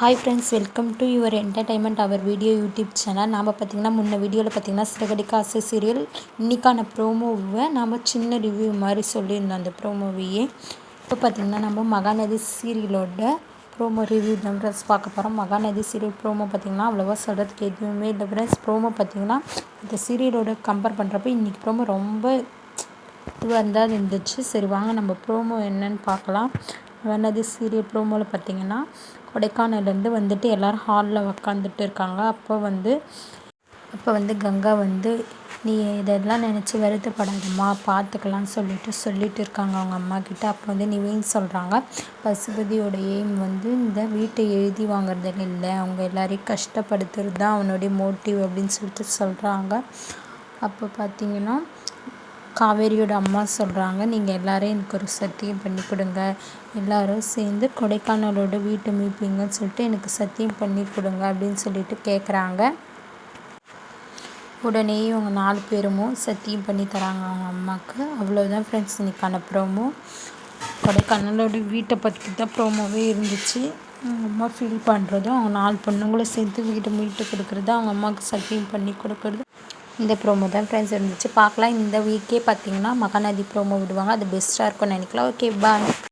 Hi friends welcome to your entertainment our video YouTube channel நாம் பார்த்திங்கன்னா முன்ன வீடியோவில் பார்த்திங்கன்னா சிறகடிக்க ஆசை சீரியல் இன்றைக்கான ப்ரோமோவை நாம் சின்ன ரிவ்யூ மாதிரி சொல்லியிருந்தோம் அந்த ப்ரோமோவையே இப்போ பார்த்திங்கன்னா நம்ம மகாநதி சீரியலோட ப்ரோமோ ரிவ்யூ தான் ஃப்ரெண்ட்ஸ் பார்க்க போகிறோம் மகாநதி சீரியல் ப்ரோமோ பார்த்திங்கன்னா அவ்வளோவா சொல்கிறதுக்கு எதுவுமே இல்லை ஃப்ரெண்ட்ஸ் ப்ரோமோ பார்த்திங்கன்னா இந்த சீரியலோட கம்பேர் பண்ணுறப்ப இன்றைக்கி ப்ரோமோ ரொம்ப இதுவாக இருந்தால் இருந்துச்சு. சரி வாங்க நம்ம ப்ரோமோ என்னன்னு பார்க்கலாம். மகாநதி சீரியல் ப்ரோமோவில் பார்த்திங்கன்னா கொடைக்கானல்லேருந்து வந்துட்டு எல்லோரும் ஹாலில் உக்காந்துட்டு இருக்காங்க. அப்போ வந்து அப்போ வந்து கங்கா வந்து நீ இதெல்லாம் நினச்சி வருத்தப்படாதம்மா பார்த்துக்கலான்னு சொல்லிட்டு சொல்லிட்டு இருக்காங்க அவங்க அம்மா கிட்ட. அப்போ வந்து நிவின் சொல்கிறாங்க பசுபதியோட எய்ம் வந்து இந்த வீட்டை எழுதி வாங்குறதுல இல்லை. அவங்க எல்லாரையும் கஷ்டப்படுத்துறது தான் அவனுடைய மோட்டிவ் அப்படின்னு சொல்லிட்டு சொல்கிறாங்க அப்போ பார்த்தீங்கன்னா காவேரியோட அம்மா சொல்கிறாங்க நீங்கள் எல்லோரும் எனக்கு ஒரு சத்தியம் பண்ணி கொடுங்க. எல்லோரும் சேர்ந்து கொடைக்கானலோட வீட்டு மீட்பீங்கன்னு சொல்லிட்டு எனக்கு சத்தியம் பண்ணி கொடுங்க அப்படின்னு சொல்லிட்டு கேட்குறாங்க உடனே இவங்க நாலு பேரும் சத்தியம் பண்ணி தராங்க அவங்க அம்மாவுக்கு அவ்வளோதான் ஃப்ரெண்ட்ஸ் இன்னைக்கான ப்ரோமோ கொடைக்கானலோட வீட்டை பற்றி தான் ப்ரோமோவே இருந்துச்சு. அவங்க அம்மா ஃபீல் பண்ணுறதும் அவங்க நாலு பொண்ணுங்களும் சேர்த்து வீட்டை மீட்டு கொடுக்குறது அவங்க அம்மாவுக்கு சத்தியம் பண்ணி கொடுக்குறது இந்த ப்ரோமோ தான் ஃப்ரெண்ட்ஸ் இருந்துச்சு. பார்க்கலாம். இந்த வீக்கே பார்த்தீங்கன்னா மகாநதி ப்ரோமோ விடுவாங்க. அது பெஸ்ட்டாக இருக்கும்னு நினைக்கலாம். Okay bye